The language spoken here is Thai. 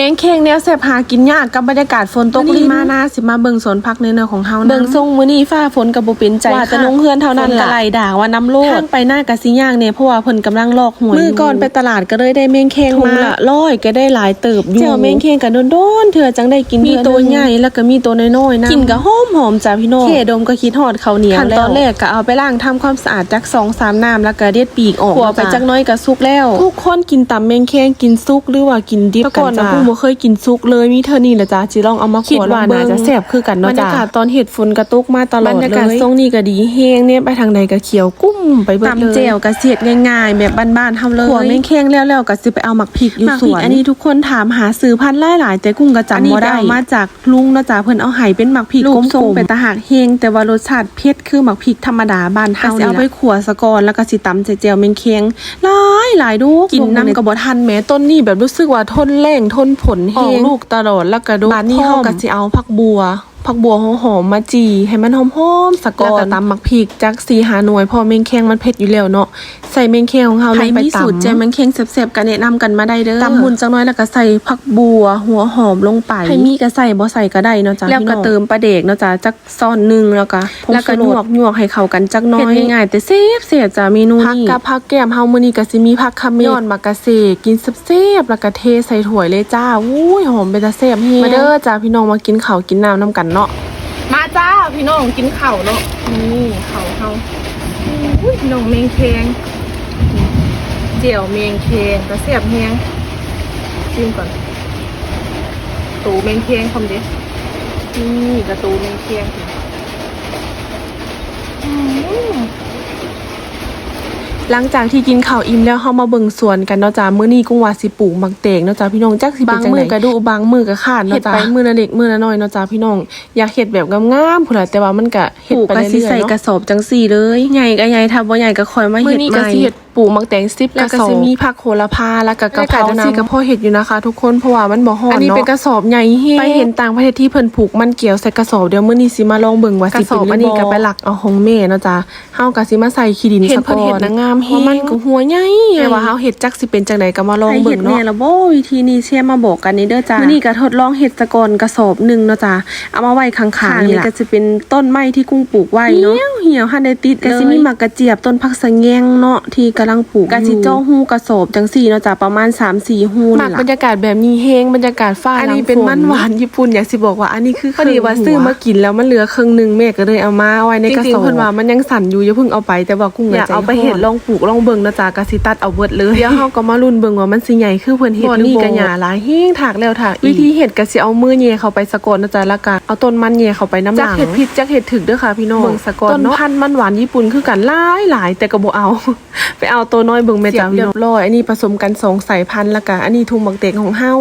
แมงเค้งแนวแสบหากินยากกับบรรยากาศฝนตกมื้อนี้ลินมานาสิมาเบิ่งสวนพักในเนื้อของเฮานะเบิ่งทรงมื้อนี้ฟ้าฝนก็บ่เป็นใจว่าจะนุ่งเฮือนเท่านั้นล่ะไหลด่าว่าน้ำโลดทางไปหน้ากะสิย่างเนี่ยเพราะว่าเพิ่นกำลังลอกหวยมื้อก่อนไปตลาดก็เลยได้แมงเค้งมาละร้อยก็ได้หลายเติบอยู่เจ้าแมงเค้งก็โดนๆเถื่อจังได้กินมีตัวใหญ่แล้วก็มีตัวน้อยๆนะกินก็หอมหอมๆจ้าพี่น้องแค่ดมก็คิดฮอดข้าวเหนียวแล้วขั้นตอนแรกก็เอาไปล้างทำความสะอาดจัก2-3น้ำแล้วก็เด็ดปีกออกขัวไปจักหน้อยก็สุกแล้ว ทุกคนกินตำแมงเค้งกินซุกหรือว่ากินดิบกันจ้าก่อนนะผู้บ่เคยกินซุกเลยมีเท่านี้แหละจ้าสิลองเอามาขัวลองเบิ่งน่าจะแซ่บคือกันเนาะจ้าบรรยากาศตอนเห็ดฝนกระตุกมาตลอดเลยบรรยากาศทรงนี้ก็ดีแฮงเนี่ยไปทางใดก็เขียวกุ้มไปเบิดเลยตำแจ่วก็เสียดง่ายๆแบบบ้านๆเฮาเลยขัวแมงเค้งแล้วๆก็สิไปเอาหมักพริกอยู่สวนอันนี้ทุกคนถามหาซื้อพันธุ์หลายๆแต่กุ้งก็จำบ่ได้เอามาจากลุงเนาะจ้าเพิ่นเอาไห้เป็นหมักพริกกลมๆเป็นตาหากแฮงแต่ว่ารสชาติเผ็ดคือหมักพริกธรรมดาบ้านเฮานี่เอาไปขัวสะกอนแล้วก็สิตำแจ่วๆแมงเค้งหลาย หลายดูกินน้ำก็บ่ทันแม้ต้นนี้แบบรู้สึกว่าทนแรงทนผลแฮงลูกตลอดแล้วก็ดูบ้านนี้เฮาก็สิเอาผักบัว ผักบัวหอมๆมาจีให้มันหอมๆสะกอนแล้วก็ตำหมักพริกจักสีหาหน่วยเพอเมงแข้งมันเผ็ดอยู่แล้วเนาะใส่เมงแข้งของเฮาลงไปตำมีสูตรแจเมงแข้งแซ่บๆก็แนะนำกันมาได้เด้อตำบุญจังน้อยแล้วก็ใส่ผักบัวหัวหอมลงไปให้มีก็ใส่บ่ใส่ก็ได้เนาะจ้ะแล้วก็เติมปลาเด็กเนาะจ้ะจักซ่อนหนึงแล้วก็แล้วก็หยวกหยวกให้เข้ากันจักหน้อยเฮ็ดง่ายๆแต่แซ่บเสียจ้ะเมนูนี้ผักกับผักแก้มเฮามื้อนี้ก็สิมีผักขมิ้นยอดมะกะเสกกินแซ่บๆแล้วก็เทใส่ถ้วยเลยจ้าอุ้ยหอมเป็นตาแซ่บแฮงมาเด้อจ้าพี่น้องมากินข้าวกินน้ำนํกันเนาะมาจ้าพี่น้องกินเข่าเนาะนี่เข่าเฮาอุ้ยพี่น้องเมงแคงเจียวเมงแคงกระเสียบแหงชิมก่อนตูเมงแคงคอมเด็นี่กระตูเมงแคงอืม หลังจากที่กินข้าวอิ่มแล้วเฮามาเบิ่งสวนกันเนาะจ้ามื้อนี้กุ้งว่าสิปลูกมักเตงเนาะจ้าพี่น้องจักสิเป็นจังไดบางมื้อก็ดูบางมื้อก็ขาดเนาะจ้าเฮ็ดไปมื้อละเล็กมื้อละน้อยเนาะจ้าพี่น้อง อยากเฮ็ดแบบงามๆพุ่นล่ะแต่ว่ามันก็เฮ็ดไปเรื่อยๆเนาะใส่กระสอบจังซี่เลยใหญ่ก็ใหญ่ถ้าบ่ใหญ่ก็ค่อยมาเฮ็ดใหม่มื้อนี้ก็สิเฮ็ด ปลูกมักแตง10กระสอบแล้วก็สิมีผักโหระพาแล้วก็กะเพราจังซี่ก็พอเฮ็ดอยู่นะคะ ทุกคนเพราะว่ามันบ่ฮ้อนเนาะอันนี้เป็นกระสอบใหญ่แฮงไปเห็นต่างประเทศที่เพิ่นปลูกมันเกี่ยวใส่กระสอบเดี๋ยวมื้อนี้สิมาลองเบิ่งว่าสิเป็นหรือบ่อันนี้ก็ไปหลักเอาของแม่เนาะจ้าเฮาก็สิมาใส่ขี้ดินเห็นซะเพิ่ก่อนเฮ็ดนะงามแฮงว่ามันก็หัวใหญ่แต่ว่าเฮาเฮ็ดจักสิเป็นจังไดก็มาลองเบิ่งเนาะแล้วบ่วิธีนี้เชื่อมาบอกกันนี่เด้อจ้ามื้อนี้ก็ทดลองเฮ็ดซะก่อนกระสอบหนึงเนาะจ้าเอามาไว้ข้างๆนี่ก็สิเป็นต้นไม้ที่กุ้งปลูกไว้เนาะเหี่ยวๆหันได้ติดก็สิมีหมากกระเจี๊ยบต้นผักสะแงงเนาะที่กำลังปลูกก็สิเจ้าฮู้กระสอบจังซี่เนาะจ้าประมาณ3-4ฮู้นี่ล่ะบรรยากาศแบบนี้เฮงบรรยากาศฟ้าอันนี้เป็นมันหวานญี่ปุ่นอยากสิบอกว่าอันนี้คือพอดีว่าซื้อมากินแล้วมันเหลือครึ่งนึงแม่ก็เลยเอามาไว้ในกระสอบเพิ่นว่ามันยังสั่นอยู่อย่าเพิ่งเอาไปแต่ว่ากุ้งอยากเอาไปเฮ็ดลองปลูกลองเบิ่งเนาะจ้ากะสิตัดเอาเบิดเลยเดี๋ยวเฮาก็มาลุ้นเบิ่งว่ามันสิใหญ่คือเพิ่นเฮ็ดหรือบ่นี่ก็หญ้าหลายเฮงถากแล้วถากอีกวิธีเฮ็ดก็สิเอามือแหย่เข้าไปสะกอนเนาะจ้าแล้วก็เอาต้นมันแหย่เข้าไปน้ำหลังจักเฮ็ดผิดจักเฮ็ดถึกเด้อค่ะพี่น้องเบิ่งสะกอนเนาะต้นพันธุ์มันหวานญี่ปุ่นคือกันหลายหลายแต่ก็บ่เอาไปเอาตัวน้อยเบิ่งแม่จ้าเรียบร้อย อันนี้ผสมกันสองสายพันธุ์แล้วก็อันนี้ทุ่งบักเตกของเฮา